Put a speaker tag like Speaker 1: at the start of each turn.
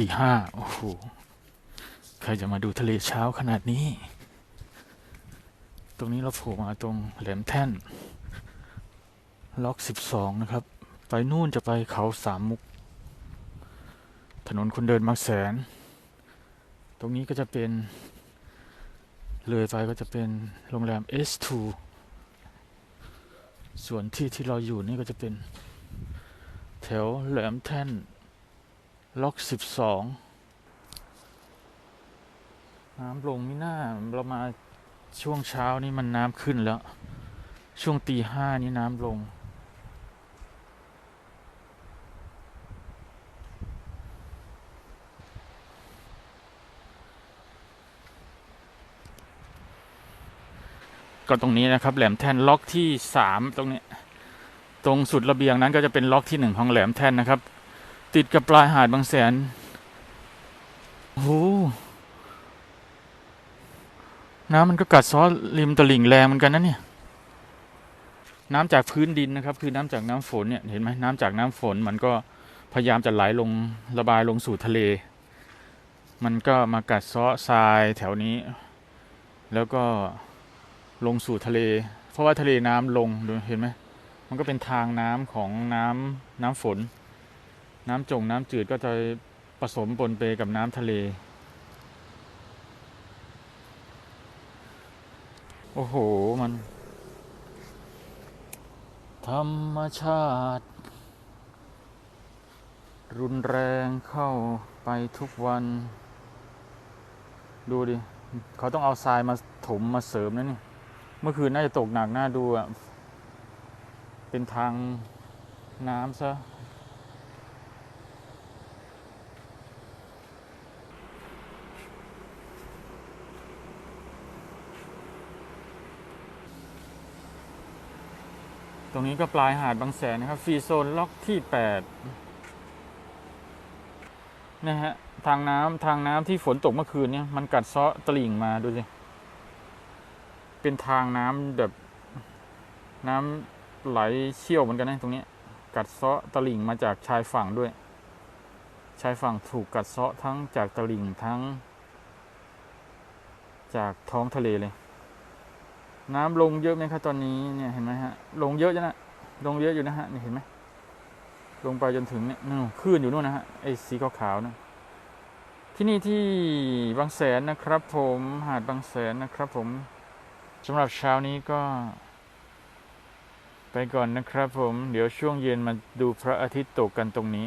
Speaker 1: ตีห้าโอ้โห ใครจะมาดูทะเลเช้าขนาดนี้ ตรงนี้เราโผล่มาตรงแหลมแท่น ล็อกสิบสองนะครับ ไปนู่นจะไปเขาสามมุก ถนนคนเดินบางแสน ตรงนี้ก็จะเป็นเลยไปก็จะเป็นโรงแรม S2 ส่วนที่ที่เราอยู่นี่ก็จะเป็น แถวแหลมแท่น ล็อกสิบสองน้ำลงไม่น่าเรามาช่วงเช้านี่มันน้ำขึ้นแล้ว ช่วงตีห้านี่น้ำลง ก็ตรงนี้นะครับ แหลมแท่นล็อกที่สามตรงนี้ ตรงสุดระเบียงนั้นก็จะเป็นล็อกที่หนึ่งของแหลมแท่นนะครับ ติดกับปลายหาดบางแสน โอ้โหน้ำมันก็กัดซ้อริมตลิ่งแรงเหมือนกันนะเนี่ย น้ำจากพื้นดินนะครับ คือน้ำจากน้ำฝนเนี่ย เห็นไหมน้ำจากน้ำฝนมันก็พยายามจะไหลลงระบายลงสู่ทะเล มันก็มากัดซาะทรายแถวนี้ แล้วก็ลงสู่ทะเล เพราะว่าทะเลน้ำลงดูเห็นไหม มันก็เป็นทางน้ำของน้ำน้ำฝน น้ำจงน้ำจืดก็จะผสมปนเปกับน้ำทะเล โอ้โห มัน ธรรมชาติ รุนแรงเข้าไปทุกวัน ดูดิ เขาต้องเอาทรายมาถมมาเสริมนะนี่ เมื่อคืนน่าจะตกหนักน่าดูอะ เป็นทางน้ำซะ ตรงนี้ก็ปลายหาดบางแสนนะครับฟรีโซนล็อกที่แปดนะฮะทางน้ำทางน้ำที่ฝนตกเมื่อคืนเนี่ยมันกัดเซาะตลิ่งมาดูสิเป็นทางน้ำแบบน้ำไหลเชี่ยวเหมือนกันนะตรงนี้ กัดเซาะตลิ่งมาจากชายฝั่งด้วย ชายฝั่งถูกกัดเซาะทั้งจากตลิ่งทั้ง จากท้องทะเลเลย น้ำลงเยอะไหมครับตอนนี้เนี่ยเห็นไหมฮะ ลงเยอะจ้ะนะลงเยอะอยู่นะฮะนี่เห็นไหมลงไปจนถึงเนี่ยนู่นคลื่นอยู่นู่นนะฮะไอ้สีขาวๆนะที่นี่ที่บางแสนนะครับ ผมหาดบางแสนนะครับ ผมสำหรับเช้านี้ก็ ไปก่อนนะครับ ผม เดี๋ยวช่วงเย็นมาดูพระอาทิตย์ตกกันตรงนี้